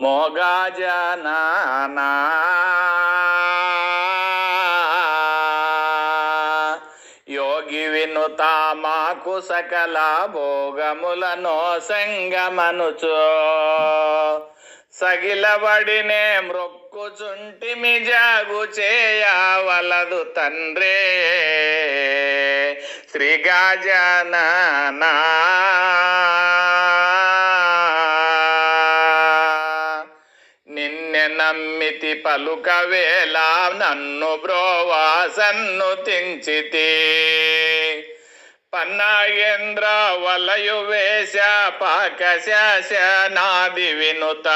మోగాజనానా. యోగి వినుత మాకు సకల భోగములను సంగమనుచో. సగిలబడినే మ్రొక్కుచుంటిమి జాగు చేయవలదు తండ్రే. శ్రీ నిన్నె నమ్మితి పలుకవేళ నన్ను బ్రోవాసన్ను తించితి పన్నాగేంద్ర వలయు వేశ పాకశాశ నాది వినుత.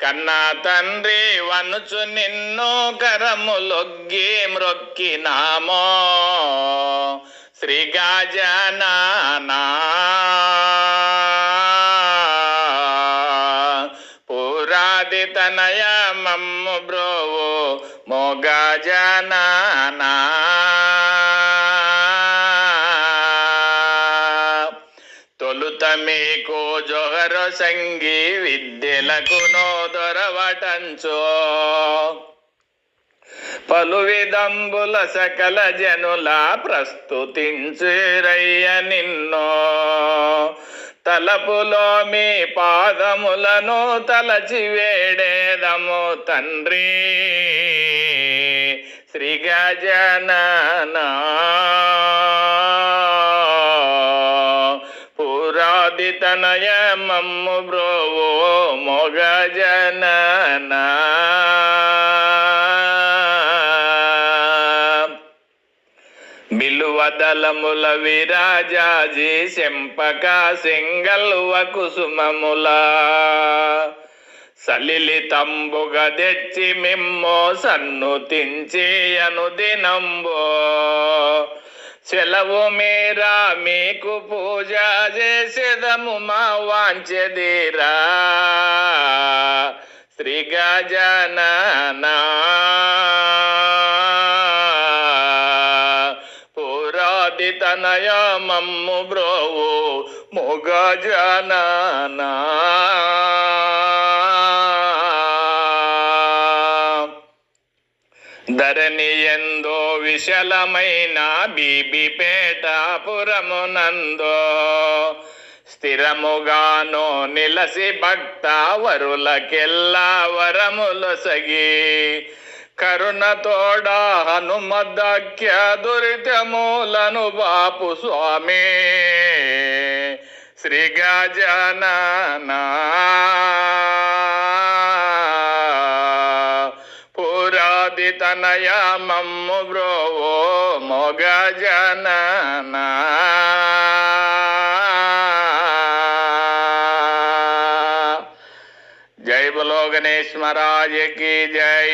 కన్నా తండ్రి వనుచు నిన్ను కరములొగ్గి మృక్కినామో శ్రీ ఆది తనయ మమ్ము బ్రోవు మోగాజనానా తొలుత మీకు జొహర సంగీ విద్యలకు నో దొరవటంచో పలు విదంబుల సకల జనుల ప్రస్తుతించేరయ్య నిన్నో. తలపులో మీ పాదములను తలచి వేడేదము తండ్రి. శ్రీ గజననా పురాది తనయ మమ్ము బ్రోవో మొగజననా. వదలముల విరాజాజి శంపక సింగల్వ కుసుమముల. సలిలి తంబుగ తెచ్చి మిమ్మో సన్ను తించేయను దినంబో సెలవు మీరా మీకు పూజ చేసేదము మా వాంచెదీరా పురాది తనయ మమ్ము బ్రోవు మొగ ధరణి ఎందో విశలమైన బీబిపేటాపురమునందో స్థిరముగానో నిలసి భక్త వరులకెల్లా వరములసగి. కరుణ తోడా హనుమదఖ్య దురితమూలను బాపు స్వామి. శ్రీ గజన పురాది తనయ మమ్ము బ్రోవో మొగజన జై బలో గణేష్ జై.